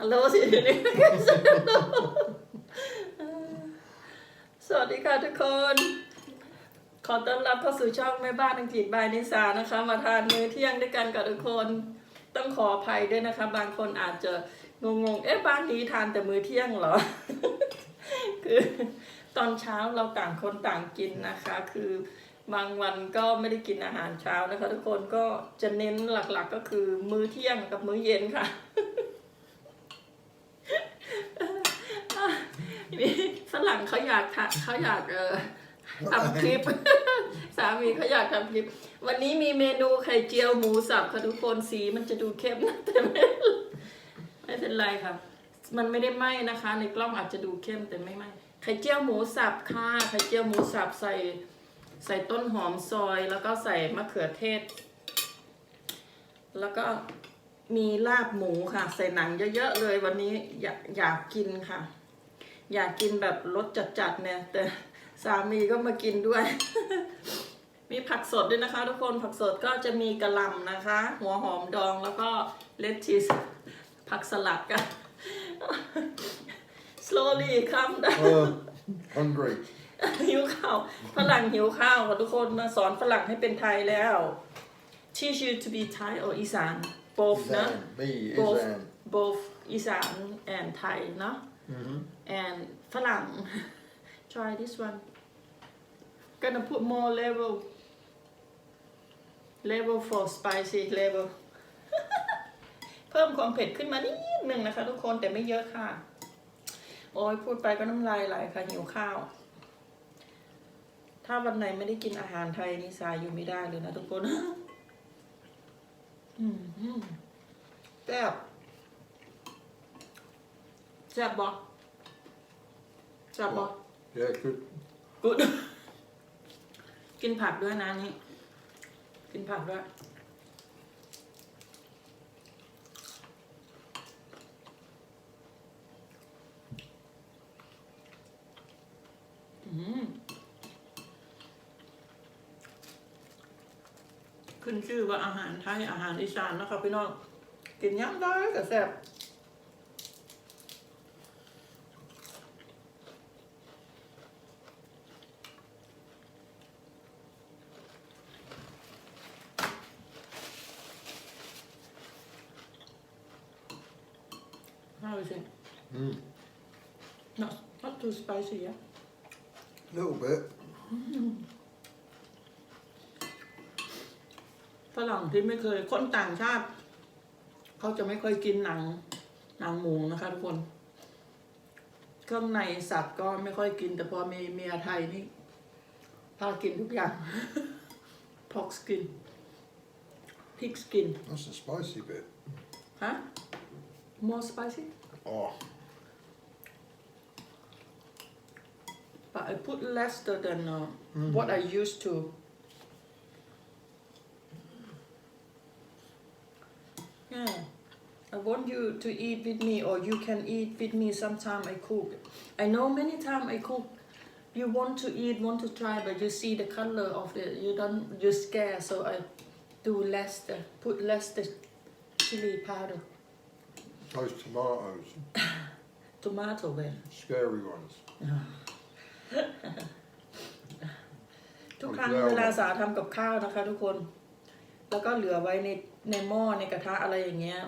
ฮัลโหลสินี่สวัสดีค่ะทุกคน ขอต้อนรับเข้าสู่ช่องแม่บ้านอังกฤษบายนิสานะคะ มาทานมื้อเที่ยงด้วยกันกับทุกคน ต้องขออภัยด้วยนะคะ บางคนอาจจะงงๆ เอ๊ะบ้านนี้ทานแต่มื้อเที่ยงเหรอ คือตอนเช้าเราต่างคนต่างกินนะคะ คือ บางวันก็ไม่ได้กินอาหารเช้านะคะ ทุกคนก็จะเน้นหลักๆก็คือ มื้อเที่ยงกับมื้อเย็นค่ะ นี่ฝรั่งเขาอยากทะเขาอยากเออทำคลิป สามีเขาอยากทำคลิป วันนี้มีเมนูไข่เจียวหมูสับค่ะทุกคนสีมันจะดูเข้มนะแต่ไม่ไม่เป็นไรค่ะ มันไม่ได้ไหม้นะคะ ในกล้องอาจจะดูเข้มแต่ไม่ไหม้ไข่เจียวหมูสับค่ะไข่เจียวหมูสับใส่ ใส่ต้นหอมซอยแล้วก็ใส่มะเขือเทศ แล้วก็มีลาบหมูค่ะ ใส่หนังเยอะๆเลยวันนี้อยากอยากกินค่ะ อยากกินแบบรสจัดๆเนี่ยแต่สามีก็มากินด้วย มีผักสดด้วยนะคะ ทุกคนผักสดก็จะมีกระหล่ำนะคะ หัวหอมดองแล้วก็เลดชีสผักสลัดกัน slowly come down Oh, hungry. หิวข้าวฝรั่งหิวข้าวค่ะทุกคนมาสอนฝรั่งให้เป็นไทยแล้ว teach you to be Thai or อีสาน both นะ Izan. Me, both Izan. both อีสาน and Thai เนาะ Mm-hmm. and ฝรั่ง try this one gonna put more level level for spicy level เพิ่มความเผ็ดขึ้นมานิดนึงนะคะทุกคนแต่ไม่เยอะค่ะ โอ้ยพูดไปก็น้ำลายไหลค่ะหิวข้าว ถ้าวันไหนไม่ได้กินอาหารไทยนี่สายอยู่ไม่ได้เลยนะทุกคนอืมอืมแซ่บแซ่บบอกแซ่บบอก Yeah, good. กูดกินผักด้วยนะนี่ กินผักด้วย อืม ขึ้นชื่อว่าอาหารไทยอาหารอีสานนะครับพี่น้องกินย่ำได้กับแซ่บ How is it? Mm. Not not too spicy, yeah. little bit. ฝรั่งที่ไม่เคยคนต่างชาติ เขาจะไม่ค่อยกินหนัง หนังหมูนะคะทุกคน เครื่องในสัตว์ก็ไม่ค่อยกิน แต่พอมีเมียไทยนี่พากินทุกอย่าง pork skin pig skin That's the spicy bit. ฮะ more spicy Oh, but I put less than uh, Mhm. what I used to yeah I want you to eat with me or you can eat with me sometime I cook I know many time I cook you want to eat want to try but you see the color of the you don't you scare so I do less the put less the chili powder those tomatoes, tomato then scary ones. ทุกครั้งเอาอีกแล้วเวลาสาทำกับข้าวนะคะทุกคน แล้วก็เหลือไว้ในในหม้อในกระทะอะไรอย่างเงี้ย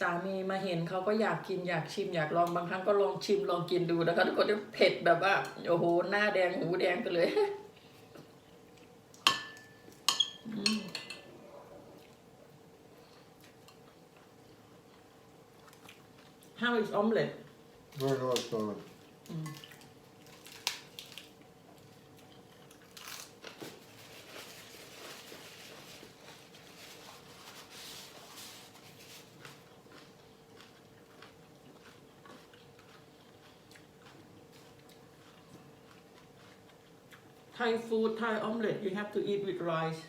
สามีมาเห็นเขาก็อยากกินอยากชิมอยากลองบางครั้งก็ลองชิมลองกินดูนะคะทุกคนเผ็ดแบบว่าโอ้โหหน้าแดงหูแดงไปเลยอืม How is omelette? Very nice, darling. Thai food, Thai omelette, you have to eat with rice.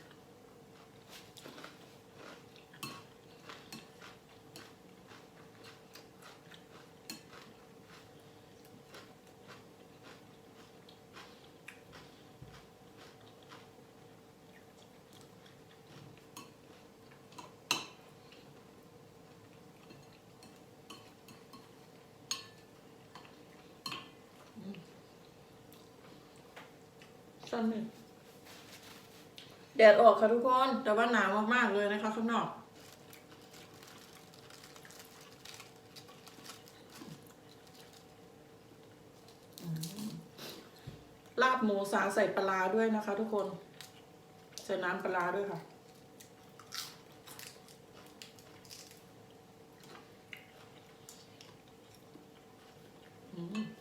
สั้นหนึ่งแดดออกค่ะทุกคน แต่ว่าหนาวมากๆเลยนะคะข้างนอก ลาบหมูสาใส่ปลาด้วยนะคะ ทุกคน ใส่น้ำปลาร้าด้วยค่ะอืม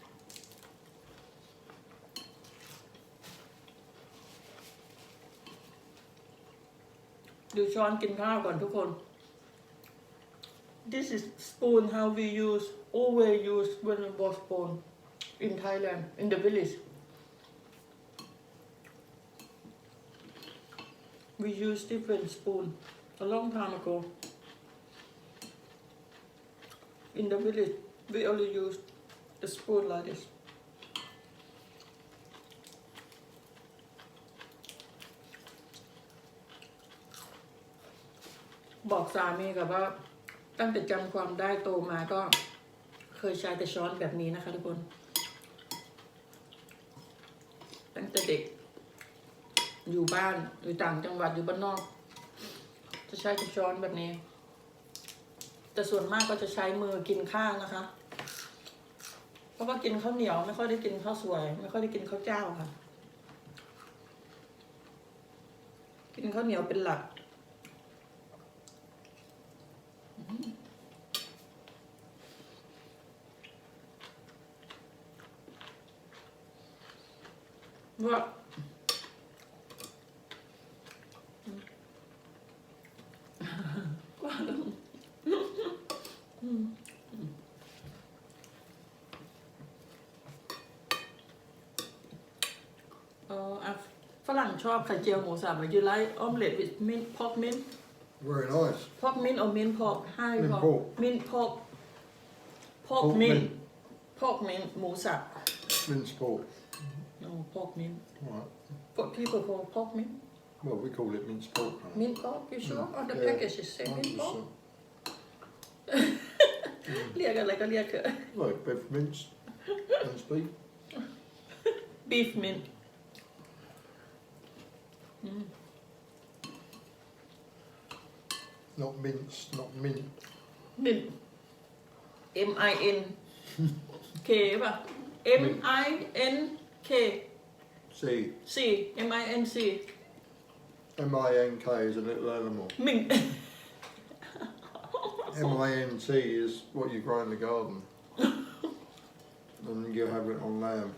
ดูช้อนกินข้าวก่อนทุกคน This is spoon how we use always use when we was born in Thailand in the village we use different spoon a long time ago in the village we only use the spoon like this บอกสามีกับว่า ตั้งแต่จำความได้โตมาก็ เคยใช้แต่ช้อนแบบนี้นะคะทุกคน ตั้งแต่เด็ก อยู่บ้านอยู่ต่างจังหวัดอยู่บ้านนอก จะใช้แต่ช้อนแบบนี้ แต่ส่วนมากก็จะใช้มือกินข้าวนะคะ เพราะว่ากินข้าวเหนียวไม่ค่อยได้กินข้าวสวย ไม่ค่อยได้กินข้าวเจ้าค่ะ กินข้าวเหนียวเป็นหลัก ว่าเอออะฝรั่ง ชอบไข่เจียวหมูสับ you like omelette with mint pork mint Very nice. pork mint or mint pork how you Mint call pork. mint pork pork Pork mint mint. pork mint หมูสับ Minced pork. no pork mint Right. what people call pork mint Well, we call it minced pork. don't we? mint pork you sure on the Yeah. package it say mint pork 100%. เรียกอะไรก็เรียกเถอะ Like beef minced. Minced beef. beef mint อืม Mm. Not minced, not mint. mint M I N K ป่ะ M I N K C. C M I N C M I N K is a little animal. mint M I N T is what you grow in the garden. and you have it on lamb.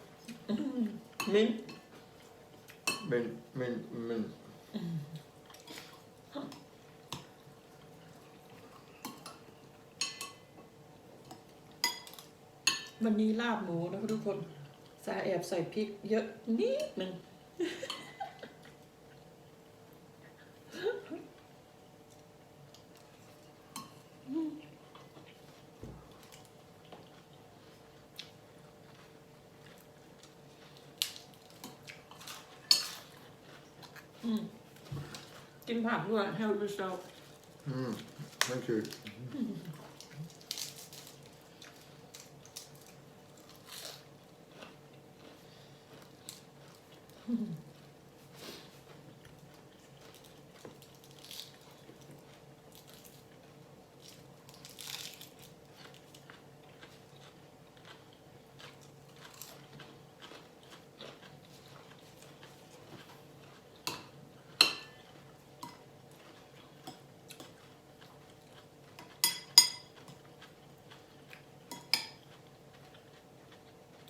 มันมันมันวันนี้ลาบหมูนะคะทุกคนสาแอบใส่พริกเยอะนิดหนึ่ง กินผักด้วย help yourself Mm. Thank you. "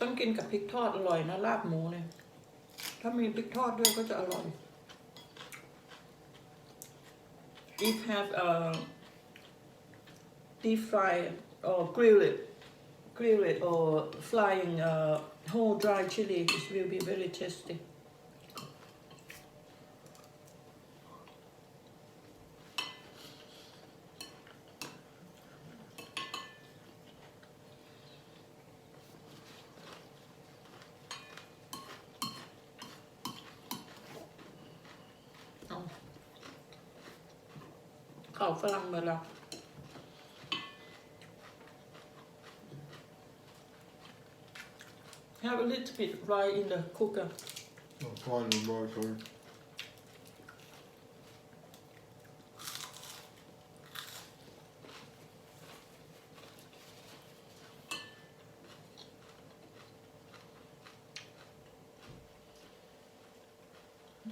ต้องกินกับพริกทอดอร่อยนะลาบหมูเนี่ย ถ้ามีพริกทอดด้วยก็จะอร่อย if have uh deep fry or grill it grill it or frying uh whole dry chili it will be very tasty ข้าวฝรั่งมาแล้ว Have a little bit right in the cooker I'm fine with broccoli.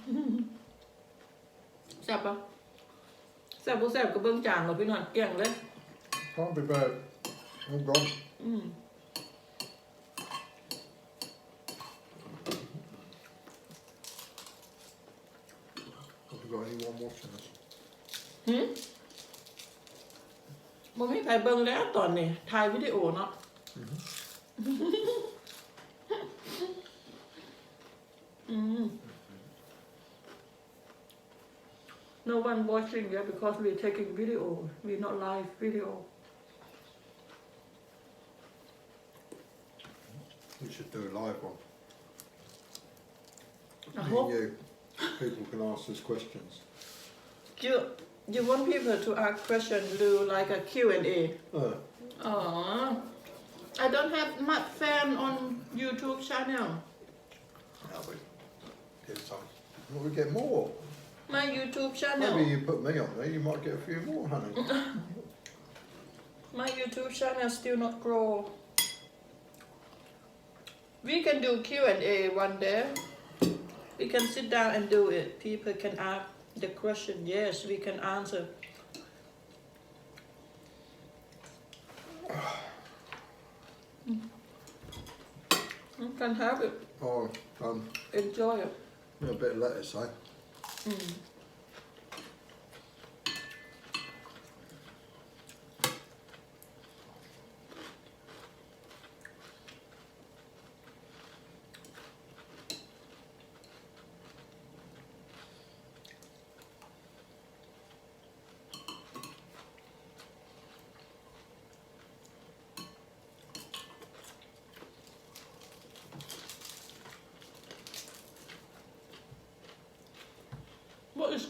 Mm. แซ่บปะ แซ่บบ่แซ่บก็เบิ่งจานเราพี่น้องเกลี้ยงเลย Can't be bad. All gone. อืม Have we got anyone watching us? หืมบ่มีใครเบิ่งแล้วตอนนี้ถ่ายวิดีโอเนาะ อืม No one watching yet because we're taking video. We're not live video. We should do a live one. I Me hope you. People can ask us questions. you you want people to ask questions, do like a Q&A. Uh, Oh, I don't have much fan on YouTube channel. now we get some. Well, we get more. My YouTube channel. Maybe you put me on there, you might get a few more, honey. My YouTube channel still not grow. We can do Q&A one day. We can sit down and do it. People can ask the question. Yes, we can answer. You can have it. oh, um, Enjoy it. a bit of lettuce, eh? Mm.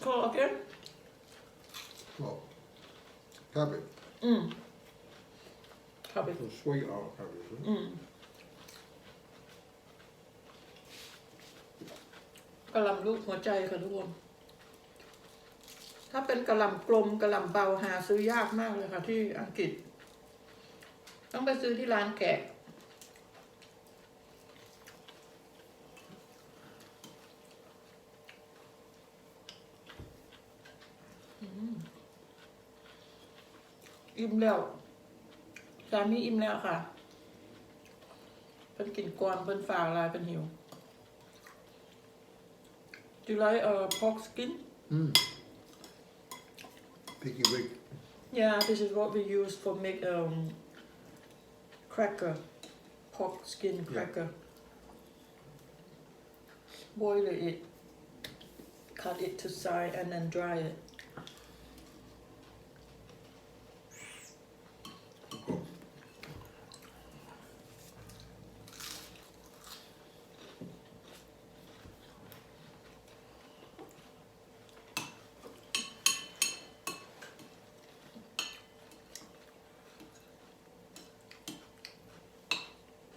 Called again? What? Cabbage. Mm. Cabbage. Or sweetheart cabbage, isn't it? อืมกระหลำลูกหัวใจค่ะทุกคน ถ้าเป็นกระหลำกลมกระหลำเบาหาซื้อยากมากเลยค่ะที่อังกฤษ ต้องไปซื้อที่ร้านแกะ อิ่มแล้ว สามีอิ่มแล้วค่ะ เป็นกินกวนเป็นฝากลายเป็นหิว Do you like uh, pork skin? Mm. Piggy wig. Yeah, this is what we use for make um cracker, pork skin Yeah. cracker. Boil it, cut it to size, and then dry it.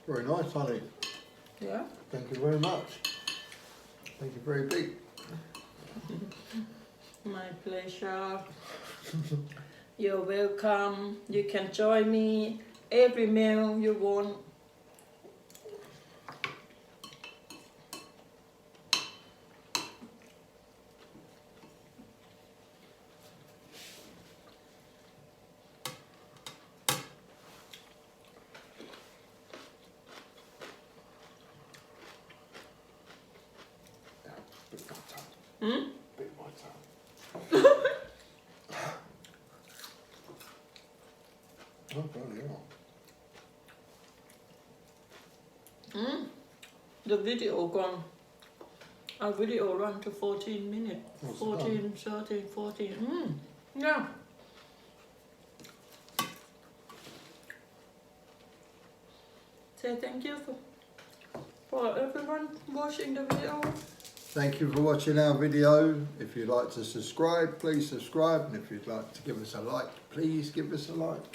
Very nice, honey. Yeah. Thank you very much. Thank you very big. My pleasure. You're welcome. You can join me every meal you want. Bit my tongue. Hmm? Bit my tongue. oh, bloody hell. Mm. The video gone. Our video run to 14 minutes. What's 14, 13, 14. Mm. Yeah. Say thank you for, for everyone watching the video. Thank you for watching our video. If you'd like to subscribe, please subscribe. And if you'd like to give us a like, please give us a like.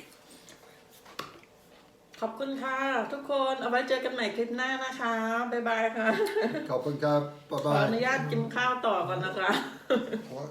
ขอบคุณค่ะ ทุกคนเอาไว้เจอกันใหม่คลิปหน้านะคะ บ๊ายบายค่ะ Koppen cup. Bye ขออนุ bye. ญาตกินข้าวต่อก่อนนะคะ What?